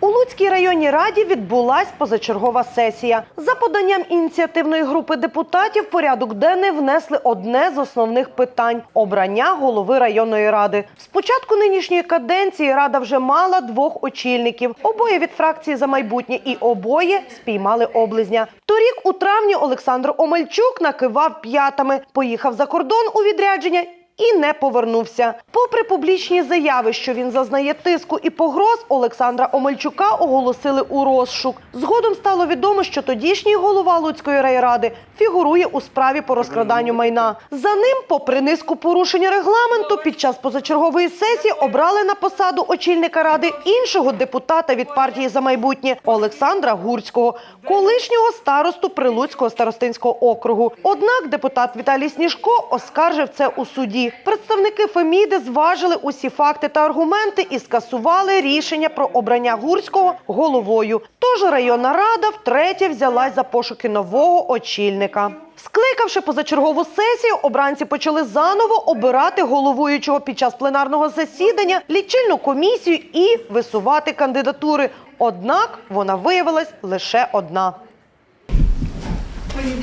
У Луцькій районній раді відбулась позачергова сесія. За поданням ініціативної групи депутатів порядок денний внесли одне з основних питань обрання голови районної ради. З початку нинішньої каденції рада вже мала двох очільників. Обоє від фракції за майбутнє і обоє спіймали облизня. Торік у травні Олександр Омельчук накивав п'ятами, поїхав за кордон у відрядження і не повернувся. Попри публічні заяви, що він зазнає тиску і погроз, Олександра Омельчука оголосили у розшук. Згодом стало відомо, що тодішній голова Луцької райради фігурує у справі по розкраданню майна. За ним, попри низку порушення регламенту, під час позачергової сесії обрали на посаду очільника ради іншого депутата від партії за майбутнє Олександра Гурського, колишнього старосту Прилуцького старостинського округу. Однак депутат Віталій Сніжко оскаржив це у суді. Представники Феміди зважили усі факти та аргументи і скасували рішення про обрання Гурського головою. Тож районна рада втретє взялась за пошуки нового очільника. Скликавши позачергову сесію, обранці почали заново обирати головуючого під час пленарного засідання, лічильну комісію і висувати кандидатури. Однак вона виявилась лише одна.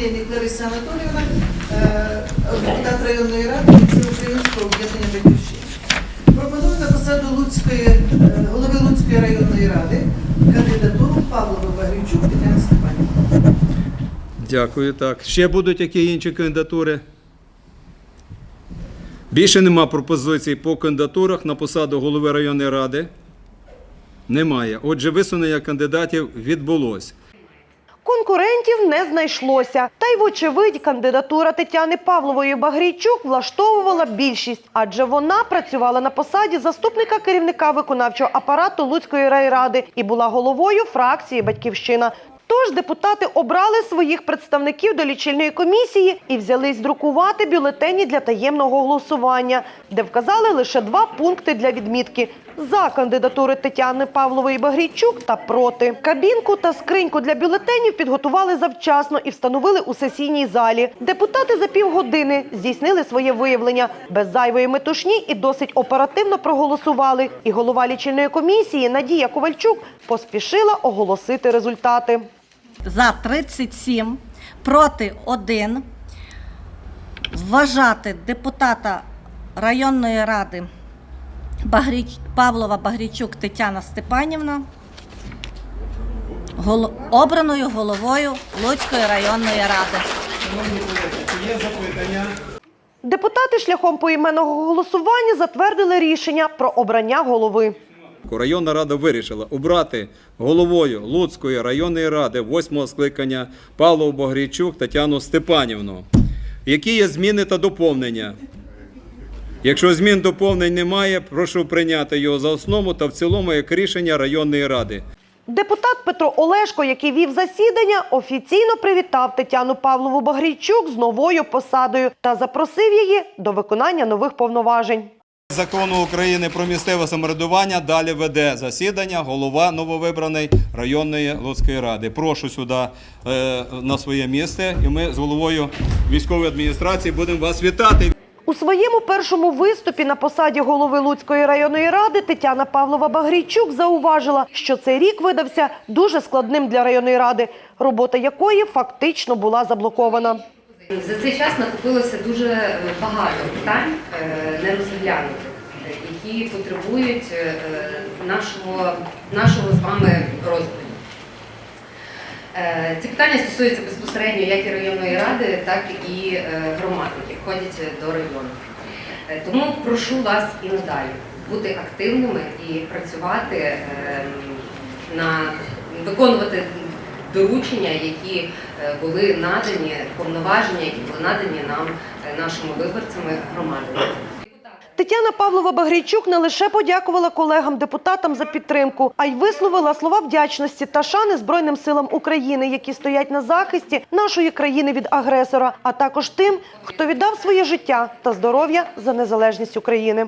Понедільник Лариса Анатоліївна, е, депутат районної ради Всеукраїнського об'єднання «Батьківщина». Пропоную на посаду Луцької, е, голови Луцької районної ради кандидатуру Павлова Багрійчук Тетяни Степанівни. Дякую. Так. Ще будуть які інші кандидатури? Більше нема пропозицій по кандидатурах на посаду голови районної ради. Немає. Отже, висунення кандидатів відбулось. Конкурентів не знайшлося. Та й, вочевидь, кандидатура Тетяни Павлової Багрійчук влаштовувала більшість, адже вона працювала на посаді заступника керівника виконавчого апарату Луцької райради і була головою фракції Батьківщина. Тож депутати обрали своїх представників до лічильної комісії і взялись друкувати бюлетені для таємного голосування, де вказали лише два пункти для відмітки за кандидатури Тетяни Павлової Багрійчук та проти. Кабінку та скриньку для бюлетенів підготували завчасно і встановили у сесійній залі. Депутати за півгодини здійснили своє виявлення без зайвої метушні і досить оперативно проголосували. І голова лічильної комісії Надія Ковальчук поспішила оголосити результати. за 37, проти 1. Вважати депутата районної ради Багріч... Павлова Багрічук Тетяна Степанівна гол... обраною головою Луцької районної ради. Є запитання? Депутати шляхом поіменного голосування затвердили рішення про обрання голови. Районна рада вирішила обрати головою Луцької районної ради восьмого скликання Павлову Богрійчук Тетяну Степанівну. Які є зміни та доповнення? Якщо змін доповнень немає, прошу прийняти його за основу та в цілому як рішення районної ради. Депутат Петро Олешко, який вів засідання, офіційно привітав Тетяну Павлову Багрійчук з новою посадою та запросив її до виконання нових повноважень. Закону України про місцеве самоврядування далі веде засідання голова нововибраної районної Луцької ради. Прошу сюди е, на своє місце, і ми з головою військової адміністрації будемо вас вітати. У своєму першому виступі на посаді голови Луцької районної ради Тетяна Павлова Багрійчук зауважила, що цей рік видався дуже складним для районної ради, робота якої фактично була заблокована. За цей час накопилося дуже багато питань е, нерозглянутих, які потребують е, нашого, нашого з вами розгляду. Е, Ці питання стосуються безпосередньо як і районної ради, так і е, громад, які входять до району. Е, Тому прошу вас і надалі бути активними і працювати на виконувати доручення, які були надані, повноваження, які були надані нам, нашими виборцями громадами. Тетяна Павлова Багрійчук не лише подякувала колегам-депутатам за підтримку, а й висловила слова вдячності та шани Збройним силам України, які стоять на захисті нашої країни від агресора, а також тим, хто віддав своє життя та здоров'я за незалежність України.